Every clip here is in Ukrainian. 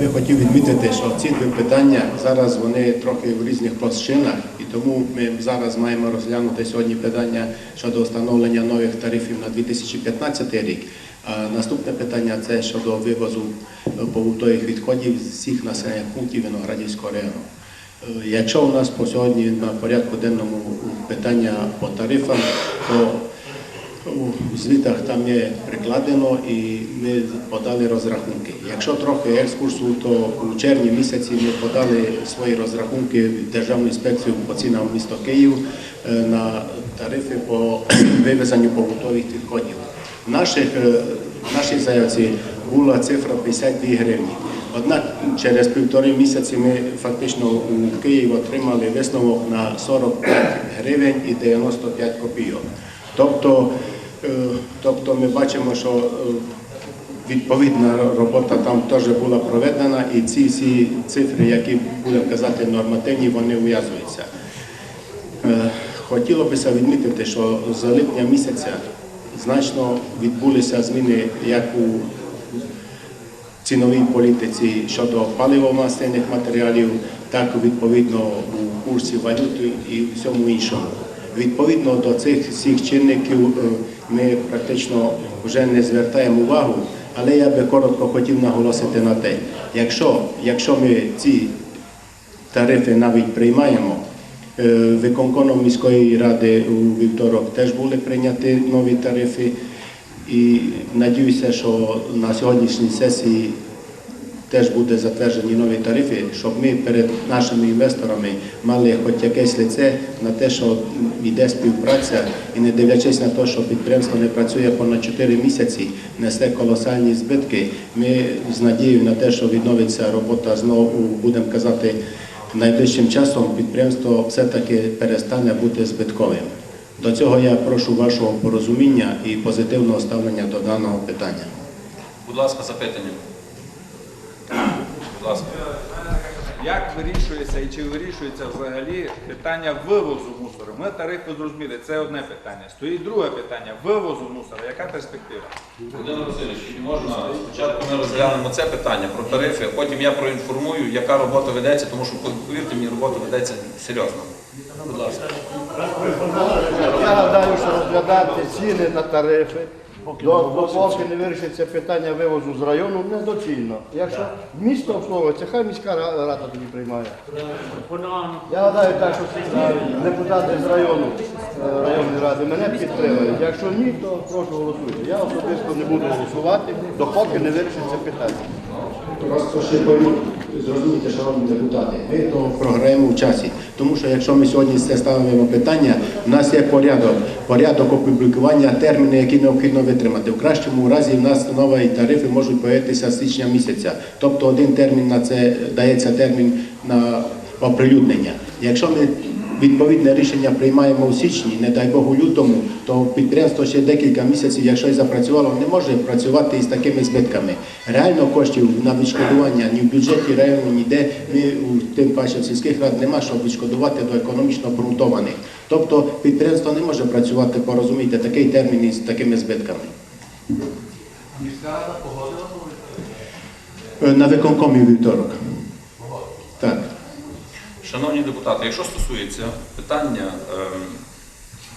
би хотів відмітити, що ці дві питання зараз вони трохи в різних площинах, і тому ми зараз маємо розглянути сьогодні питання щодо встановлення нових тарифів на 2015 рік. А наступне питання це щодо вивозу побутових відходів з всіх населених пунктів Виноградівського району. Е, Якщо у нас по сьогодні на порядку денному питання по тарифам, то у звітах там є прикладено і ми подали розрахунки. Якщо трохи екскурсу, то у червні місяці ми подали свої розрахунки в Державну інспекцію по цінам міста Київ е, на тарифи по вивезенню побутових відходів. В е, нашій заявці була цифра 52 гривні. Однак через півтори місяці ми фактично у Києві отримали висновок на 45 гривень і 95 копійок. Тобто, тобто ми бачимо, що е, відповідна робота там теж була проведена, і ці всі цифри, які будемо казати нормативні, вони ув'язуються. Е, Хотіло бися відмітити, що з липня місяця значно відбулися зміни як у ціновій політиці щодо паливо-мастильних матеріалів, так відповідно у курсі валюти і всьому іншому. Відповідно до цих всіх чинників е, ми практично вже не звертаємо увагу, але я би коротко хотів наголосити на те, якщо, якщо ми ці тарифи навіть приймаємо, виконконом міської ради у вівторок теж були прийняті нові тарифи. І надіюся, що на сьогоднішній сесії теж буде затверджені нові тарифи, щоб ми перед нашими інвесторами мали хоч якесь лице на те, що йде співпраця, і не дивлячись на те, що підприємство не працює понад 4 місяці, несе колосальні збитки. Ми з надією на те, що відновиться робота знову, будемо казати, найближчим часом підприємство все-таки перестане бути збитковим. До цього я прошу вашого порозуміння і позитивного ставлення до даного питання. Будь ласка, запитання. Будь ласка. Як вирішується і чи вирішується взагалі питання вивозу мусору? Ми тарифи зрозуміли, це одне питання. Стоїть друге питання вивозу мусору. Яка перспектива? Володимир Васильович, можна спочатку ми розглянемо це питання про тарифи, а потім я проінформую, яка робота ведеться, тому що повірте мені, робота ведеться серйозно. Будь ласка. Я гадаю, що розглядати ціни на тарифи, до- допоки не вирішиться питання вивозу з району, недоцільно. Якщо місто обслуговується, хай міська рада тоді приймає. Я гадаю так, що депутати з району, е, районної ради мене підтримують. Якщо ні, то прошу голосуйте. Я особисто не буду голосувати, допоки не вирішиться питання. Просто ще пойму, зрозумійте, шановні депутати, ми то програємо в часі. Тому що якщо ми сьогодні це ставимо питання, в нас є порядок, порядок опублікування, терміни, які необхідно витримати. В кращому разі в нас нові тарифи можуть появитися з січня місяця. Тобто один термін на це дається термін на оприлюднення. Якщо ми відповідне рішення приймаємо у січні, не дай Бог у лютому, то підприємство ще декілька місяців, якщо і запрацювало, не може працювати із такими збитками. Реально коштів на відшкодування ні в бюджеті району, ніде ми у тим паче в сільських рад нема, щоб відшкодувати до економічно обґрунтованих. Тобто підприємство не може працювати, порозумійте, такий термін із такими збитками. Е, На виконкомі вівторок. Так. Шановні депутати, якщо стосується питання ем,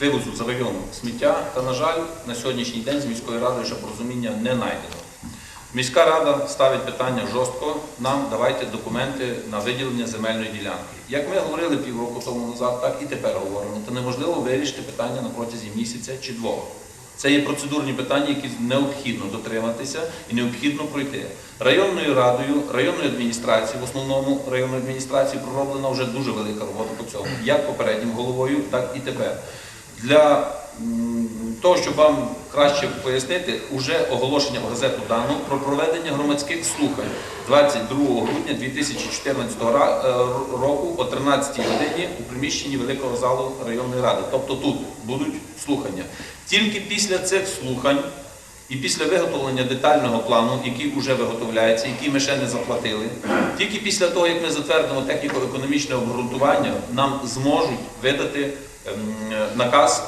вивозу за району сміття, та, на жаль, на сьогоднішній день з міською радою ще порозуміння не знайдено. Міська рада ставить питання жорстко, нам давайте документи на виділення земельної ділянки. Як ми говорили півроку тому назад, так і тепер говоримо, то неможливо вирішити питання на протязі місяця чи двох. Це є процедурні питання, які необхідно дотриматися і необхідно пройти. Районною радою, районною адміністрацією, в основному районною адміністрацією пророблена вже дуже велика робота по цьому, як попереднім головою, так і тепер. Для того, щоб вам краще пояснити, уже оголошення в газету дано про проведення громадських слухань 22 грудня 2014 е, року о 13 годині у приміщенні великого залу районної ради. Тобто тут будуть слухання. Тільки після цих слухань і після виготовлення детального плану, який вже виготовляється, який ми ще не заплатили, тільки після того, як ми затвердимо техніко-економічне обґрунтування, нам зможуть видати ем, наказ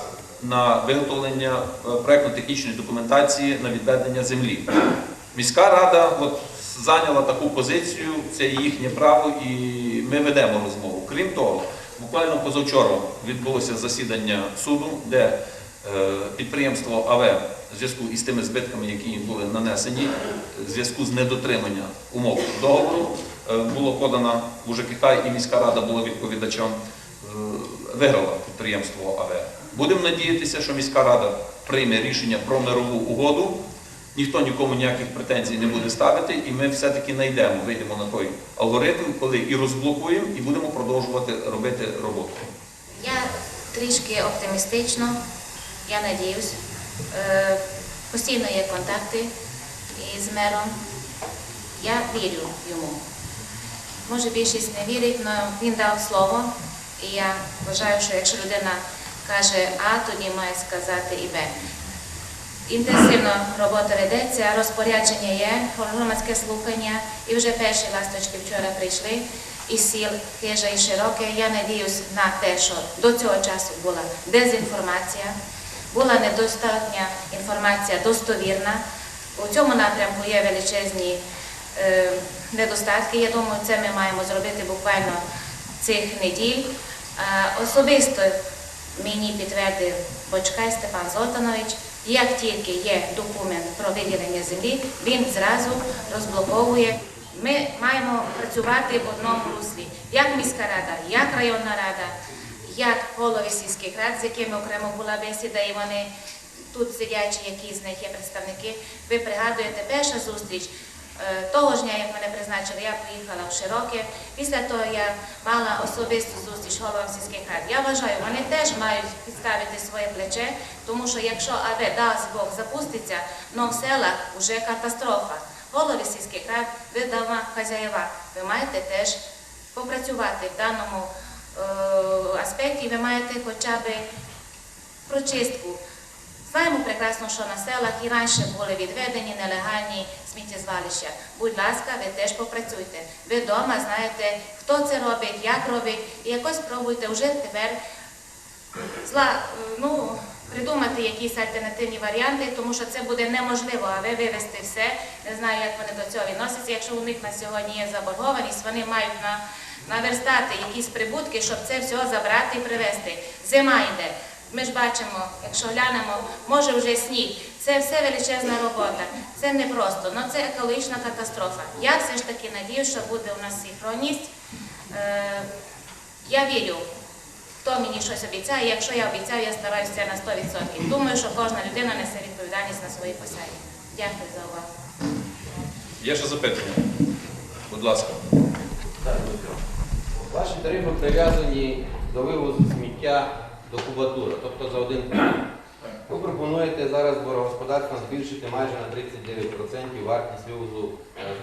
на виготовлення е, проектно-технічної документації на відведення землі. Міська рада от зайняла таку позицію, це їхнє право, і ми ведемо розмову. Крім того, буквально позавчора відбулося засідання суду, де е, підприємство АВ в зв'язку із тими збитками, які їм були нанесені, в зв'язку з недотриманням умов договору, е, було подано в УЖКХ і міська рада була відповідачем, виграла підприємство АВ. Будемо надіятися, що міська рада прийме рішення про мирову угоду. Ніхто нікому ніяких претензій не буде ставити, і ми все-таки знайдемо, вийдемо на той алгоритм, коли і розблокуємо, і будемо продовжувати робити роботу. Я трішки оптимістично, я надіюсь. Е, Постійно є контакти із мером. Я вірю йому. Може, більшість не вірить, але він дав слово. І я вважаю, що якщо людина каже А, тоді має сказати і Б. Інтенсивно робота ведеться, розпорядження є, громадське слухання, і вже перші ласточки вчора прийшли із сіл Хижа і Широке. Я надіюсь на те, що до цього часу була дезінформація, була недостатня інформація достовірна. У цьому напрямку є величезні е, недостатки. Я думаю, це ми маємо зробити буквально цих неділь. Е, Особисто мені підтвердив Бочкай Степан Золтанович, як тільки є документ про виділення землі, він зразу розблоковує. Ми маємо працювати в одному руслі, як міська рада, як районна рада, як голови сільських рад, з якими окремо була бесіда, і вони тут сидячі, які з них є представники. Ви пригадуєте, перша зустріч того ж дня, як мене призначили, я поїхала в Широке. Після того я мала особисту зустріч з головами сільських рад. Я вважаю, вони теж мають підставити своє плече, тому що якщо АВ дасть Бог запуститься, но в селах вже катастрофа. Голови сільських рад, ви дома хазяєва, ви маєте теж попрацювати в даному е, аспекті, ви маєте хоча б прочистку. Знаємо прекрасно, що на селах і раніше були відведені нелегальні сміттєзвалища. Будь ласка, ви теж попрацюйте. Ви вдома знаєте, хто це робить, як робить, і якось пробуйте вже тепер зла, ну, придумати якісь альтернативні варіанти, тому що це буде неможливо, а ви вивести все. Не знаю, як вони до цього відносяться. Якщо у них на сьогодні є заборгованість, вони мають на, наверстати якісь прибутки, щоб це все забрати і привезти. Зима йде. Ми ж бачимо, якщо глянемо, може вже сніг. Це все величезна робота. Це не просто, але це екологічна катастрофа. Я все ж таки надію, що буде у нас синхронність. Е, я вірю, хто мені щось обіцяє. Якщо я обіцяю, я стараюся на 100%. Думаю, що кожна людина несе відповідальність на своїй посаді. Дякую за увагу. Є ще запитання? Будь ласка. Ваші тарифи прив'язані до вивозу сміття до кубатури, тобто за один куб. Ви пропонуєте зараз дворогосподарствам збільшити майже на 39% вартість вивозу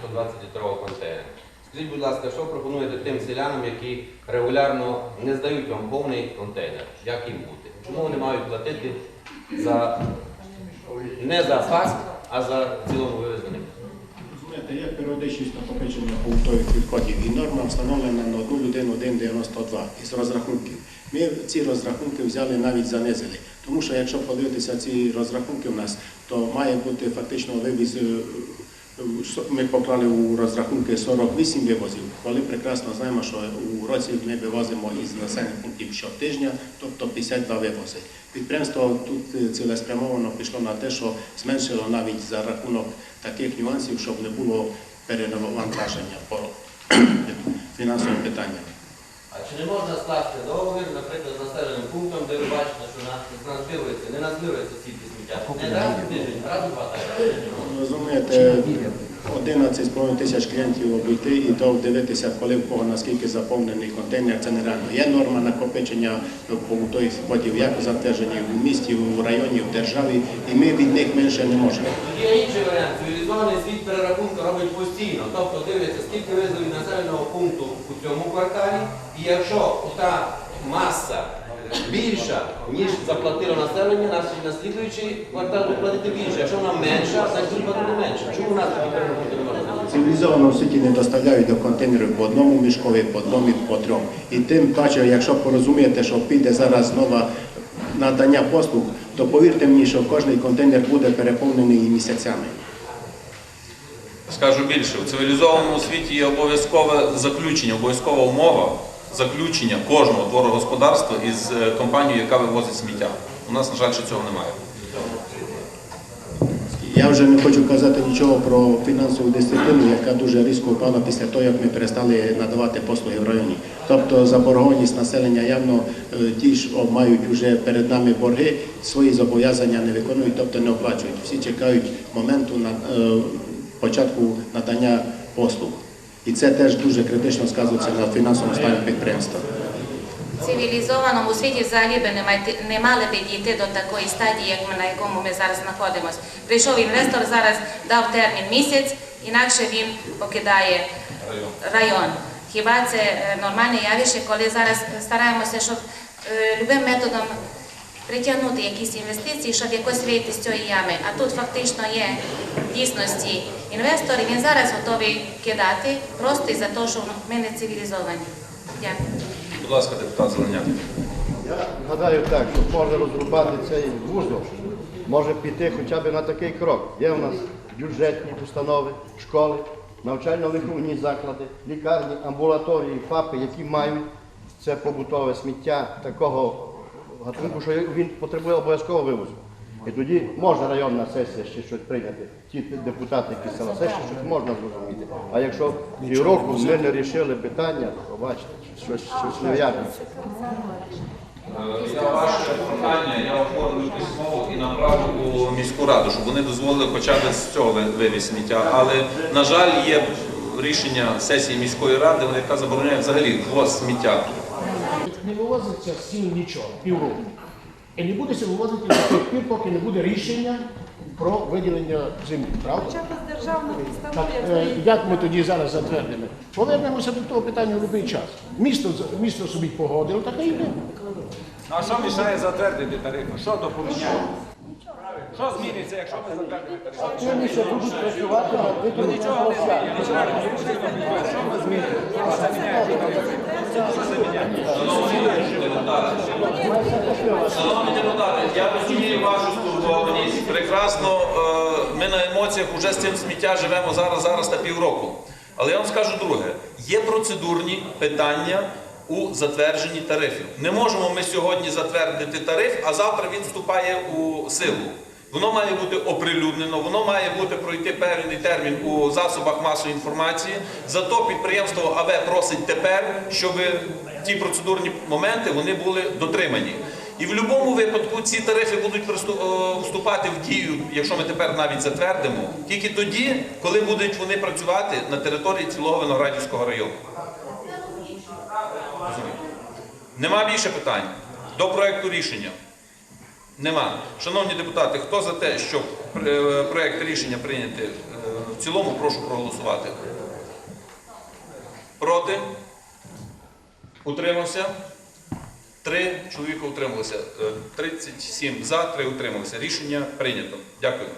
120-літрового контейнера. Скажіть, будь ласка, що пропонуєте тим селянам, які регулярно не здають вам повний контейнер? Як їм бути? Чому вони мають платити за не за факт, а за цілому вивезений? Знаєте, є періодичність накопичення побутових відходів і норма встановлена на одну людину 1,92 із розрахунків. Ми ці розрахунки взяли навіть занизили, тому що якщо подивитися ці розрахунки в нас, то має бути фактично вивіз. е, е, Ми поклали у розрахунки 48 вивозів, коли прекрасно знаємо, що у році ми вивозимо із населених пунктів щотижня, тобто 52 вивози. Підприємство тут е, цілеспрямовано пішло на те, що зменшило навіть за рахунок таких нюансів, щоб не було перенавантаження по фінансовим питанням. Чи не можна скласти договір, наприклад, з населеним пунктом, де ви бачите, що не назбирується стільки сміття? Не раз в тиждень, раз у два тижні. Розумієте, 11,5 тисяч клієнтів обійти і то дивитися, коли в кого наскільки заповнений контейнер, це нереально. Є норма накопичення побутових відходів, як затверджені в місті, в районі, в державі, і ми від них менше не можемо. Є інший варіант. Цивілізований світ перерахунку робить постійно. Тобто дивиться, скільки везли населеного пункту у цьому кварталі, і якщо та маса більша, ніж заплатило населення, значить на слідуючий квартал буде платити більше. Якщо вона менша, значить буде платити менше. Чому у нас такі перерахунки не можна? Цивілізовано в світі не доставляють до контейнерів по одному мішкові, по одному і по трьом. І тим паче, якщо порозумієте, що піде зараз знову надання послуг, то повірте мені, що кожний контейнер буде переповнений місяцями. Скажу більше, у цивілізованому світі є обов'язкове заключення, обов'язкова умова заключення кожного дворогосподарства із е, компанією, яка вивозить сміття. У нас, на жаль, ще цього немає. Я вже не хочу казати нічого про фінансову дисципліну, яка дуже різко впала після того, як ми перестали надавати послуги в районі. Тобто заборгованість населення явно е, ті ж мають вже перед нами борги, свої зобов'язання не виконують, тобто не оплачують. Всі чекають моменту на е, початку надання послуг. І це теж дуже критично сказується на фінансовому стані підприємства. В цивілізованому світі взагалі би не, мали би дійти до такої стадії, як ми на якому ми зараз знаходимося. Прийшов інвестор, зараз дав термін місяць, інакше він покидає район. Хіба це е, нормальне явище, коли зараз стараємося, щоб е, любим методом притягнути якісь інвестиції, щоб якось вийти з цієї ями. А тут фактично є в дійсності інвестор, і він зараз готовий кидати просто із-за того, що ми не цивілізовані. Дякую. Будь ласка, депутат Зеленяк. Я гадаю так, що може розрубати цей вузол, може піти хоча б на такий крок. Є у нас бюджетні установи, школи, навчально-виховні заклади, лікарні, амбулаторії, ФАПи, які мають це побутове сміття такого гатунку, що він потребує обов'язкового вивозу. І тоді можна районна сесія ще щось прийняти. Ті депутати, які села, це ще щось можна зрозуміти. А якщо півроку ми не рішили питання, то бачите, щось, щось нев'язне. Я ваше прохання, я оформлю письмово і направлю у міську раду, щоб вони дозволили хоча б з цього вивіз сміття. Але, на жаль, є рішення сесії міської ради, яка забороняє взагалі ввоз сміття. Не вивозиться сіл нічого, півроку. І не буде сіл вивозити до тих пір, поки не буде рішення про виділення землі, правда? Хоча б з державного Так, е, як ми тоді зараз затвердимо? Повернемося до того питання в будь-який час. Місто, з- місто собі погодило, так і йде. Ну а що мішає затвердити тарифи? Що допоміняє? Що зміниться, якщо ми затвердимо? Вони ще будуть працювати над виконанням Нічого не зміниться. Що ми змінимо? Що це міняє? Що це міняє? Шановні депутати, я розумію вашу стурбованість. Прекрасно, е, ми на емоціях вже з цим сміття живемо зараз, зараз на півроку. Але я вам скажу друге: є процедурні питання у затвердженні тарифів. Не можемо ми сьогодні затвердити тариф, а завтра він вступає у силу. Воно має бути оприлюднено, воно має бути пройти певний термін у засобах масової інформації. Зато підприємство АВ просить тепер, щоб ті процедурні моменти вони були дотримані. І в будь-якому випадку ці тарифи будуть е, вступати в дію, якщо ми тепер навіть затвердимо, тільки тоді, коли будуть вони працювати на території цілого Виноградівського району. Нема більше питань до проекту рішення. Нема. Шановні депутати, хто за те, щоб е, проект рішення прийняти е, в цілому, прошу проголосувати. Проти? Утримався? Три чоловіка утрималися. Е, 37 за, три утрималися. Рішення прийнято. Дякую.